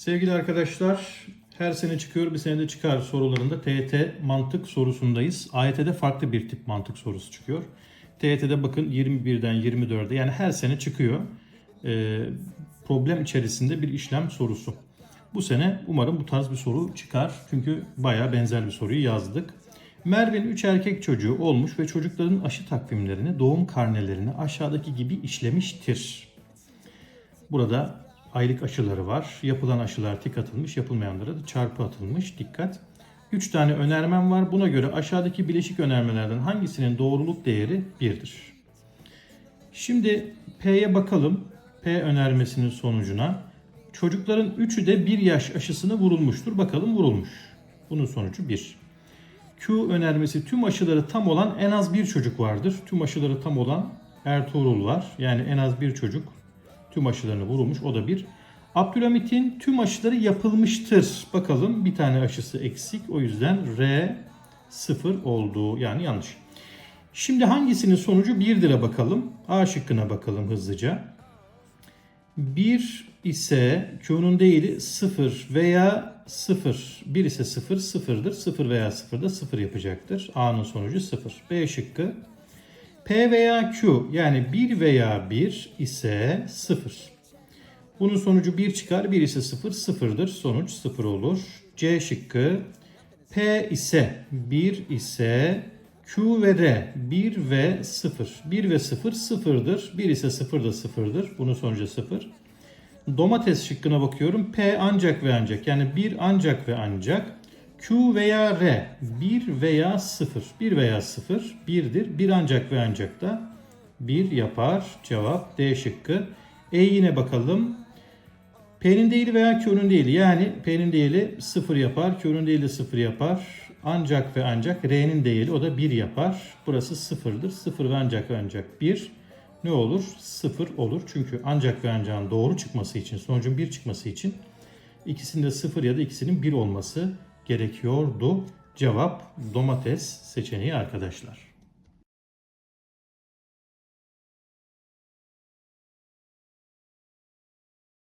Sevgili arkadaşlar, her sene çıkıyor, bir senede çıkar sorularında TET mantık sorusundayız. AYT'de farklı bir tip mantık sorusu çıkıyor. TET'de bakın 21'den 24'e yani her sene çıkıyor. Ee, problem içerisinde bir işlem sorusu. Bu sene umarım bu tarz bir soru çıkar. Çünkü baya benzer bir soruyu yazdık. Merve'nin 3 erkek çocuğu olmuş ve çocukların aşı takvimlerini, doğum karnelerini aşağıdaki gibi işlemiştir. Burada aylık aşıları var. Yapılan aşılar tik atılmış, yapılmayanlara da çarpı atılmış. Dikkat. 3 tane önermem var. Buna göre aşağıdaki bileşik önermelerden hangisinin doğruluk değeri 1'dir? Şimdi P'ye bakalım. P önermesinin sonucuna. Çocukların 3'ü de 1 yaş aşısını vurulmuştur. Bakalım vurulmuş. Bunun sonucu 1. Q önermesi tüm aşıları tam olan en az bir çocuk vardır. Tüm aşıları tam olan Ertuğrul var. Yani en az bir çocuk tüm aşılarını vurulmuş. O da bir. Abdülhamit'in tüm aşıları yapılmıştır. Bakalım bir tane aşısı eksik. O yüzden R 0 oldu. Yani yanlış. Şimdi hangisinin sonucu 1'dire bakalım. A şıkkına bakalım hızlıca. 1 ise Q'nun değeri 0 veya 0. 1 ise 0, 0'dır. 0 veya 0 da 0 yapacaktır. A'nın sonucu 0. B şıkkı. P veya Q yani 1 veya 1 ise 0. Bunun sonucu 1 çıkar. 1 ise 0, 0'dır. Sonuç 0 olur. C şıkkı. P ise 1 ise Q ve R 1 ve 0. 1 ve 0 0'dır. 1 ise 0 da 0'dır. Bunun sonucu 0. Domates şıkkına bakıyorum. P ancak ve ancak yani 1 ancak ve ancak. Q veya R 1 veya 0. 1 veya 0 1'dir. 1 ancak ve ancak da 1 yapar. Cevap D şıkkı. E yine bakalım. P'nin değili veya Q'nun değili yani P'nin değili 0 yapar. Q'nun değili 0 yapar. Ancak ve ancak R'nin değili o da 1 yapar. Burası 0'dır. 0 ve ancak ve ancak 1 ne olur? 0 olur. Çünkü ancak ve ancakın doğru çıkması için, sonucun 1 çıkması için ikisinde 0 ya da ikisinin 1 olması gerekiyordu. Cevap domates seçeneği arkadaşlar.